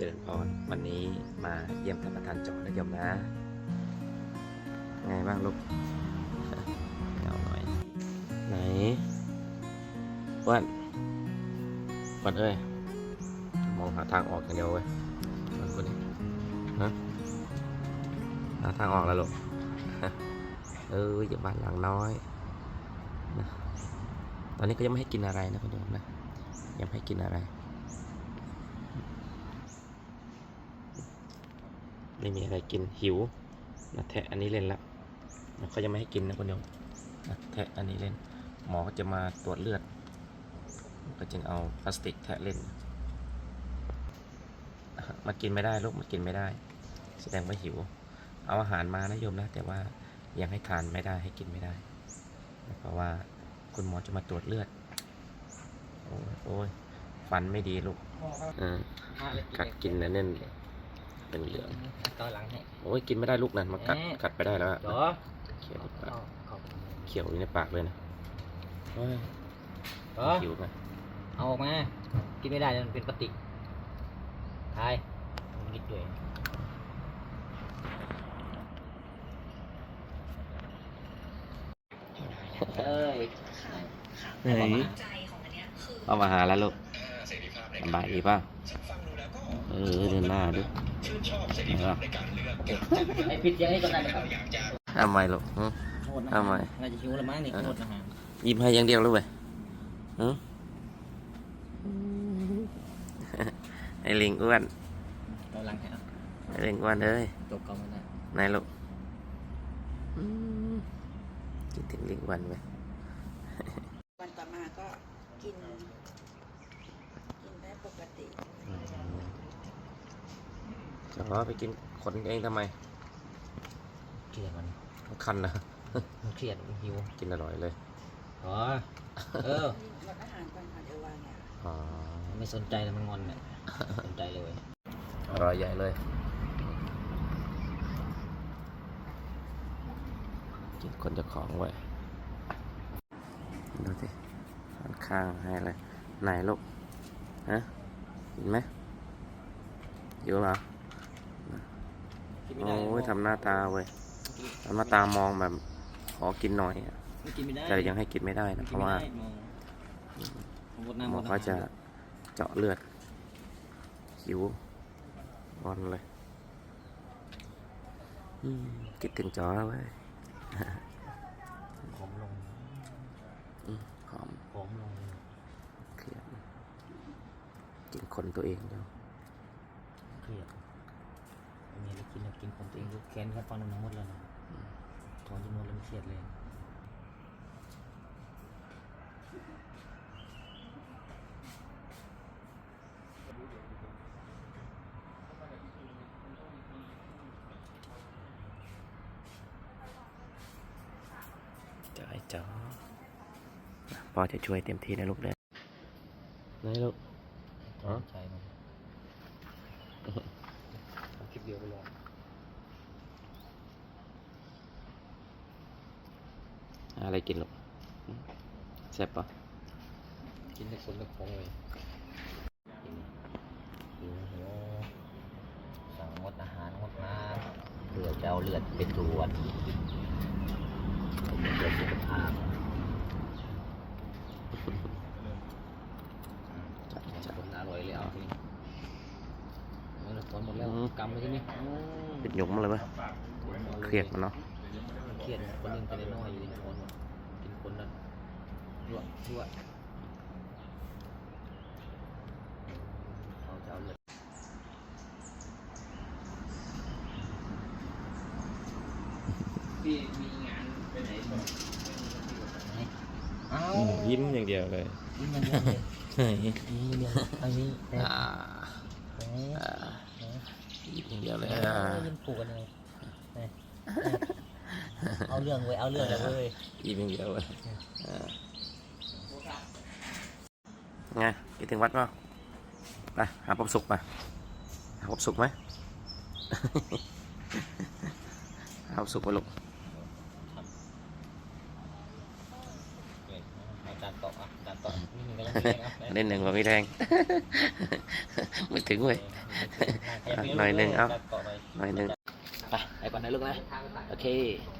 จริญพรวันนี้มาเยี่ยมท่านประธานจอนะโยมนะ ไงบ้างลูกเอาหน่อย ไหนวันวันเอ้ย มองหาทางออกอย่างเดียวเว้ยวันคนนี้ฮะหาทางออกแล้วลูกเอออย่าบ้านหลังน้อยนะตอนนี้ก็ยังไม่ให้กินอะไรนะคุณโยมนะยังไม่ให้กินอะไร ไม่มีอะไรกินหิวนะแทะอันนี้เล่นละนะเขายังไม่ให้กินนะคุณโยมนะแทะอันนี้เล่น หมอก็จะมาตรวจเลือด ก็จึงเอาพลาสติกแทะเล่นอะมันกินไม่ได้ลูกมันกินไม่ได้ แสดงว่าหิว เอาอาหารมานะโยมนะ แต่ว่ายังให้ทานไม่ได้ให้กินไม่ได้นะเพราะว่าคุณหมอจะมาตรวจเลือด โอ้ยโอ้ยฟันไม่ดีลูกเออกัดกินนะเน่น เป็นเหลืองต่อหลังให้ โอ้ยกินไม่ได้ลูกนั่นมากัดแหมกัดไปได้แล้วอะจอเขียวในปากเอาเอาเขียวอยู่ในปากเลยนะโอ้ยจอหิวนะเอาออกมา กินไม่ได้เดี๋ยวมันเป็นปฏิกทายมันนิดด้วยเอ้ยไหนเอามาหาแล้วลูกสบายดีป่ะ เออเดินหน้าดูไหนวะไอพิษยังไงก็ได้นะครับทำไมลูกหึโทษนะทำไมน่าจะหิวแล้วมั้งนี่โทษนะฮะยิ้มให้อย่างเดียวเลยเว้ยหึไอ้ลิงอ้วนต่อหลังให้เอาไอ้ลิงอ้วนเอ้ยจบก่อนมันนะไหนลูกอืมคิดถึงลิงอ้วนเว้ยวันต่อมาก็กินกินได้ปกติ อืม จะพาไปกินคนเองทำไมเครียดมันคันนะมันเครียดมันหิวกินอร่อยเลย อ๋อเออนี่ลดอาหารก่อนค่ะเดี๋ยววางเนี่ยอ๋อไม่สนใจแล้วมันงอนเนี่ยสนใจเลยเว้ยอร่อยใหญ่เลย กินคนเจะของไว้ยดูสิข้างข้างให้เลยไหนลูกฮะกินไหมอยู่เหรอ กินไม่ได้โอ้ยทำหน้าตาเว้ยทำหน้าตามองแบบขอกินหน่อยอะไม่กินไม่ได้แต่ยังให้กินไม่ได้นะเพราะว่าหมอเขาจะเจาะเลือดหิวงอนเลยอืมคิดถึงจอเว้ยผอมลงอืมหอมผอมลงเครียดกินคนตัวเองเนาะ เครียดมีอะไรกินแล้วกินคน ตัวเองลูกแค้นแค่ฟังน้ำหมดแล้วนะถอนจำนวนแล้วมันเครียดเลยจะไอ้จอพ่อจะช่วยเต็มที่นะลูกเด้อไหนลูกอ๋อใช่มันเอาคลิปเดียวไปลง หา อะไรกินลูกอืมแซ่บปะกินในคนละของเลยหิวหิวสั่งงดอาหารงดน้ำเพื่อจะเอาเลือดไปตรวจตรวจสุขภาพจัดจัดผลอร่อยเลยเอาทีนี้เอาละถอนหมดแล้วกำเลยใช่ไหมอืมเป็นหยุมเลยปะเครียดมันเนาะเครียดคนหนึงไปได้น้อยอยู่ในคนหมดกินคนนั้น ยั่วยั่วเขาจะเอาเลือดพี่มีงานไปไหนบ้างเอายิ้มอย่างเดียวเลยยิ้มอย่างเดียวเลยใช่ยิ้มอย่างเดียวเอายิ้มเอ๊ะอ่าเอ๊ะอ่าเอ๊ะยิ้มอย่างเดียวเลยเอ๊ะอ่ายิ้มผูกกันเลยเอ๊ะเอ๊ะเอาเรื่องเว้ย เอาเรื่องเลยเว้ย ยิ้มอย่างเดียวเลยอ่า ไงคิดถึงวัดเปล่าไปหาความสุขไปหาความสุขไหมหาความสุขไหมลูกเอาจานตอกอะจานตอกนี่มันก็เล่นหนึ่งว่าไม่แรงไม่ถึงเว้ยหน่อยหนึ่งเอาหน่อยหนึ่งไปไปก่อนนะลูกนะ โอเคท